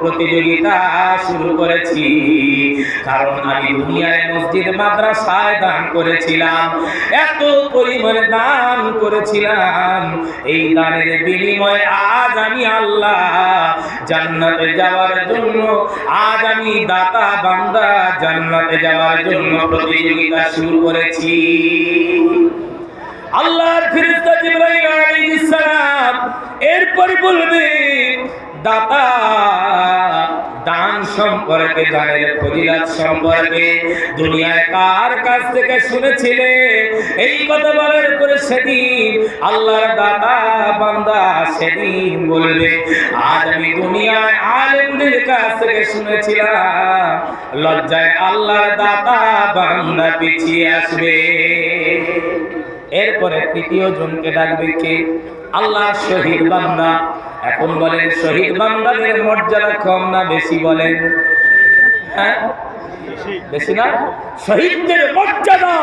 প্রতিযোগিতা শুরু করেছি। কারণ আমি দুনিয়ায় মসজিদ, মাদ্রাসায় দান করেছিলাম। এত পরিমাণে দান করেছিলাম। এই দানের বিনিময়ে আজ আমি আল্লাহ জান্নাতে যাওয়ার জন্য, আজ আমি দাতা, বান্দা জান্নাতে যাওয়ার জন্য প্রতিযোগিতা শুরু করেছি। আল্লাহর ফেরেশতা জিবরাইল আলাইহিস সালাম এরপরে বলবে দাতা। দান সম্পর্কে, দানের ফজিলত সম্পর্কে দুনিয়ায় কার কাছ থেকে শুনেছিলে? এই কথা বলার পরে সেদিন আল্লাহর দাতা বান্দা সেদিন বলবে, আজ আমি দুনিয়ায় আলেমদের কাছ থেকে শুনেছিলাম, লজ্জায় আল্লাহর দাতা বান্দা পিছিয়ে আসবে। এরপরে তৃতীয় জনকে ডাকবে কে? আল্লাহ শহীদ বান্দা। এখন বলেন শহীদ বান্দাদের মর্যাদা কম না বেশি বলেন? হ্যাঁ? বেশি না? শহীদদের মর্যাদা,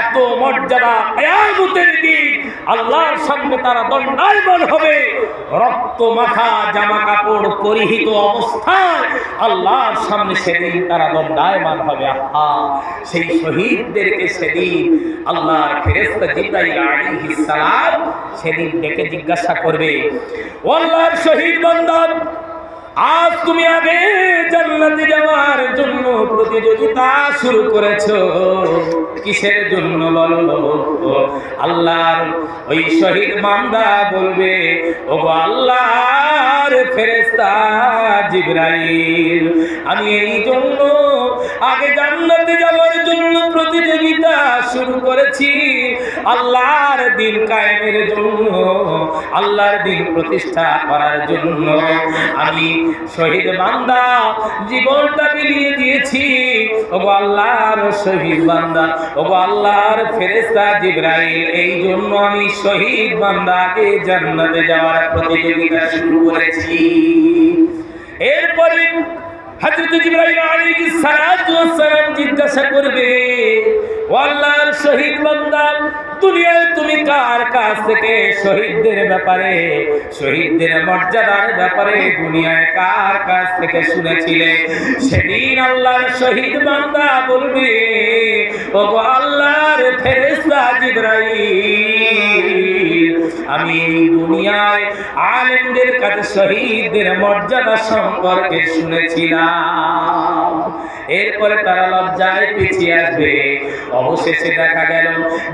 এত মর্যাদা কেয়ামতের দিন আল্লাহর সামনে তারা দণ্ডায়মান হবে। রক্ত মাখা, জামা কাপড় পরিহিত অবস্থায় আল্লাহর সামনে সেদিন তারা দণ্ডায়মান হবে। আহা, সেই শহীদদেরকে সেদিন আল্লাহর ফেরেশতা জিবরাইল আলাইহিস সালাম সেদিন ডেকে জিজ্ঞাসা করবে, ও আল্লাহর শহীদ বান্দা আজ তুমি আগে জান্নাতে যাওয়ার জন্য প্রতিযোগিতা শুরু করেছ? কিসের জন্য বলো? আল্লাহর ওই শহীদ মান্দা বলবে ও আল্লাহ আল্লাহর ফেরেস্তা জিব্রাইল, আমি এই জন্য আগে জান্নাতে যাওয়ার জন্য প্রতিযোগিতা শুরু করেছি। আল্লাহর দিন কায়েমের জন্য, আল্লাহর দিন প্রতিষ্ঠা করার জন্য। আমি শহীদ বান্দা, জীবনটা বিলিয়ে দিয়েছি। ওগো আল্লাহর শহীদ বান্দা, ওগো আল্লাহর ফেরেশতা জিবরাইল, এই জন্য আমি শহীদ বান্দাকে জান্নাতে যাওয়ার প্রতিযোগিতা শুরু করেছি। এরপরে হযরত জিবরাইল আলাইহিস সালাতু ওয়াস জিজ্ঞাসা করবে আল্লাহর শহীদ বান্দা দুনিয়ায় তুমি কার কাছ থেকে শহীদদের ব্যাপারে, শহীদদের মর্যাদার ব্যাপারে দুনিয়ায় কার কাছ থেকে শুনেছিলে? সেদিন আল্লাহর শহীদ বান্দা বলবে ও আল্লাহর ফেরেশতা জিবরাইল, আমি এই দুনিয়ায় আলেমদের কাছে শহীদদের মর্যাদা সম্পর্কে শুনেছিলাম। এরপরে তারা লজ্জায় পিছিয়ে আসবে অবশেষে দেখা গেল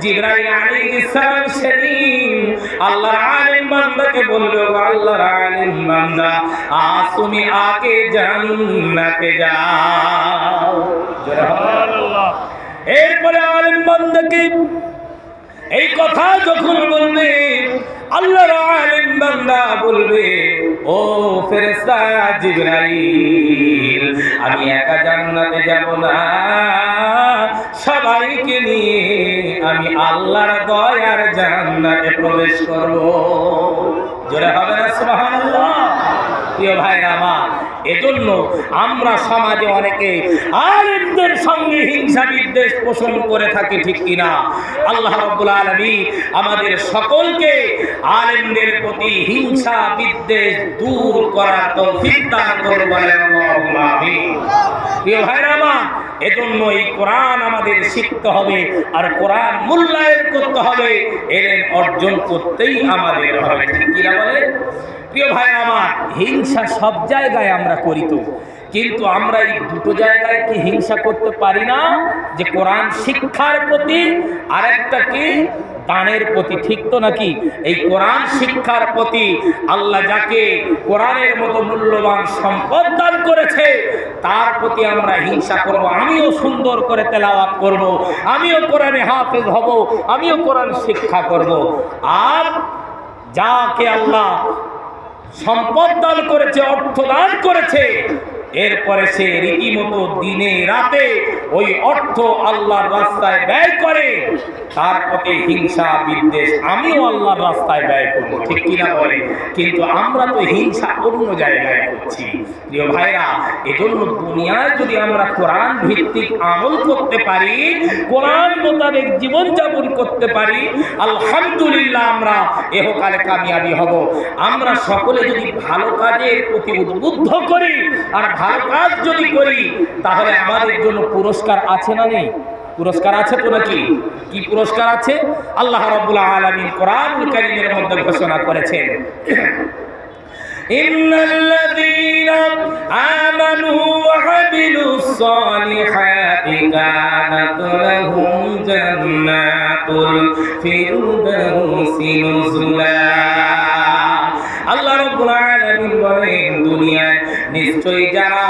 জিব্রাইল আলাইহিস সালাম সেদিন আল্লাহর আলিম বান্দাকে বলল আল্লাহর আলিম বান্দা আজ তুমি আগে জান্নাতে যাও বলো। এরপরে আলিম বান্দাকে এই কথা যখন বলবে আল্লাহর বান্দা বলবে, ও ফেরেশতা জিবরাইল, আমি একা জান্নাতে যাব না। সবাইকে নিয়ে আমি আল্লাহর দয়ার জান্নাতে প্রবেশ করব। জোরে হবে না, সুবহানাল্লাহ? প্রিয় ভাইরা এজন্য আমরা সমাজে অনেকে আলেমদের সঙ্গে হিংসা বিদ্বেষ পোষণ করে থাকি, ঠিক কিনা? আল্লাহ রাব্বুল আলামিন আমাদের সকলকে আলেমদের প্রতি হিংসা, বিদ্বেষ দূর করার তৌফিক দান আমিন। প্রিয় ভাইরা আমার এজন্য এই কোরআন আমাদের শিখতে হবে আর কোরআন মূল্যায়ন করতে হবে এর অর্জন করতেই আমাদের হবে, ঠিক কিনা বলে প্রিয় ভাই আমার, হিংসা সব জায়গায় আমরা করি তো। কিন্তু আমরা এই দুটো জায়গায় কি হিংসা করতে পারি না? যে কোরআন শিক্ষার প্রতি আর একটা কি? দানের প্রতি, ঠিক তো নাকি? এই কোরআন শিক্ষার প্রতি আল্লাহ যাকে কোরআনের মতো মূল্যবান সম্পদ দান করেছে, তার প্রতি আমরা হিংসা করব, আমিও সুন্দর করে তেলাওয়াত করব, আমিও কোরআনে হাফেজ হব, আমিও কোরআন শিক্ষা করব। আর যাকে আল্লাহ সম্পদ দান করেছে, অর্থ দান করেছে এরপরে সে রীতিমতো দিনে রাতে ওই অর্থ আল্লাহর রাস্তায় ব্যয় করে। তার প্রতি হিংসা, বিদ্বেষ, আমিও আল্লাহর রাস্তায় ব্যয় করব, ঠিক কিনা বলে? কিন্তু আমরা তো হিংসা অন্য জায়গায় করছি। প্রিয় ভাইরা, এজন্য দুনিয়ায় যদি আমরা কোরআন ভিত্তিক আমল করতে পারি, কোরআন মোতাবেক জীবনযাপন করতে পারি, আলহামদুলিল্লাহ আমরা এহকালে কামিয়াবি হব। আমরা সকলে যদি ভালো কাজের প্রতি উদ্বুদ্ধ করি আর কাজ যদি করি, তাহলে আমাদের জন্য পুরস্কার আছে না নেই? পুরস্কার আছে তো নাকি কি পুরস্কার আছে? আল্লাহ রাব্বুল আলামিন কোরআনুল কারীমের মধ্যে ঘোষণা করেছেন, ইন্নাল্লাযীনা আমানু ওয়া আমিলুস সালিহাতি আল্লাহ রাব্বুল নিশ্চয়ই যারা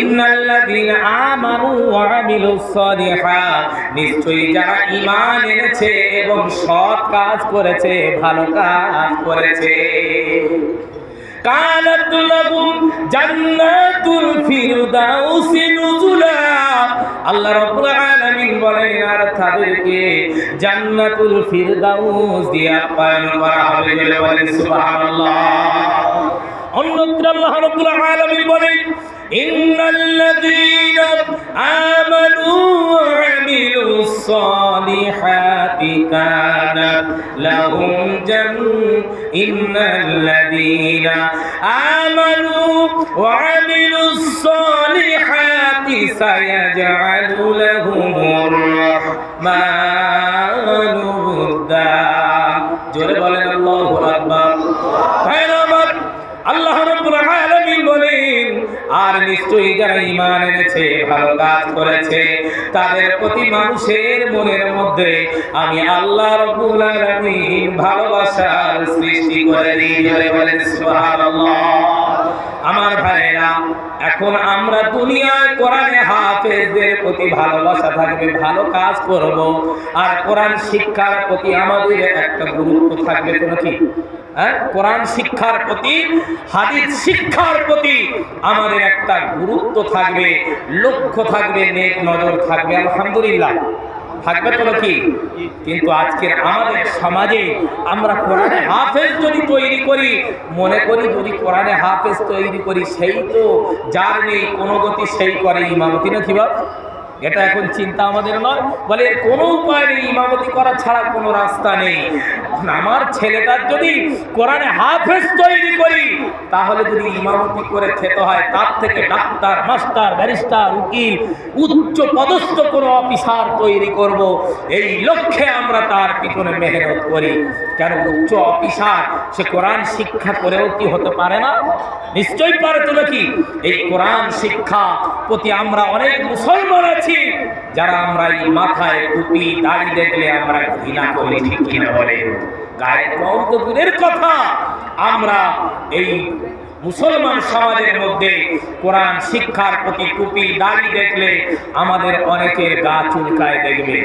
ইন্নাল্লাযীনা আমানু ওয়া আমিলুস সালিহাত নিশ্চয়ই যারা ঈমান এনেছে এবং সৎ কাজ করেছে, ভালো কাজ করেছে। কানাত লাহুম জান্নাতুল ফিরদাউসি নুজুলা। আল্লাহ রাব্বুল আলামিন বলেন, আর তাদেরকে জান্নাতুল ফিরদাউস দিয়ে আপ্যায়ন করা হবে বলে সুবহানাল্লাহ। অন্যত্র আল্লাহ রাব্বুল আলামিন বলেন, ইন্নাল্লাযীনা আমানু ওয়া আমিলুস সালিহাতি কানাত লাহুম জান ইন্নাল্লাযীনা আমানু জোরে বলেন, আল্লাহু আকবার ভাইরা আমার আল্লাহ রাব্বুল আলামিন বলেন আর নিশ্চয়ই যারা ঈমান এনেছে, ভালো কাজ করেছে, তাদের প্রতি মানুষের মনের মধ্যে আমি আল্লাহ রাব্বুল আলামিন ভালোবাসার সৃষ্টি করে দিই। বলেন সুবহানাল্লাহ। আমার ভাইরা এখন আমরা দুনিয়ায় কোরআনে হাফেজদের প্রতি ভালোবাসা থাকবে, ভালো কাজ করব। আর কোরআন শিক্ষার প্রতি আমাদের একটা গুরুত্ব থাকবে কোনো কি হ্যাঁ? কোরআন শিক্ষার প্রতি, হাদিস শিক্ষার প্রতি আমাদের একটা গুরুত্ব থাকবে, লক্ষ্য থাকবে, নেক নজর থাকবে। আলহামদুলিল্লাহ। থাকবে তো কি কিন্তু আজকের আমাদের সমাজে আমরা কোরআনে হাফেজ যদি তৈরি করি, মনে করি যদি কোরআনে হাফেজ তৈরি করি, সেই তো যার নেই, কোনো গতি সেই করে ইমামতি না কি? এটা এখন চিন্তা আমাদের নয়। বলে কোনো উপায় নেই, ইমামতি করা ছাড়া কোনো রাস্তা নেই। আমার ছেলেটার যদি কোরআনে হাফেজ তৈরি করি, তাহলে যদি ইমামতি করে খেতে হয়, তার থেকে ডাক্তার, মাস্টার, ব্যারিস্টার, উকিল, উচ্চ পদস্থ কোনো অফিসার তৈরি করব, এই লক্ষ্যে আমরা তার পিছনে মেহনত করি। কেন উচ্চ অফিসার, সে কোরআন শিক্ষা করেও কি হতে পারে না? নিশ্চয়ই পারে তো নাকি? এই কোরআন শিক্ষা প্রতি আমরা অনেক মুসলমান আছি। যারা আমরা এই মাথায় টুপি, দাড়ি দেখলে আমরা ঘৃণা করি, ঠিক কিনা বলে গায়ের দূরের কথা। আমরা এই মুসলমান সমাজের মধ্যে কোরআন শিক্ষার প্রতি টুপি, দাড়ি দেখলে আমাদের অনেকের গা চুলকায় দেখবে।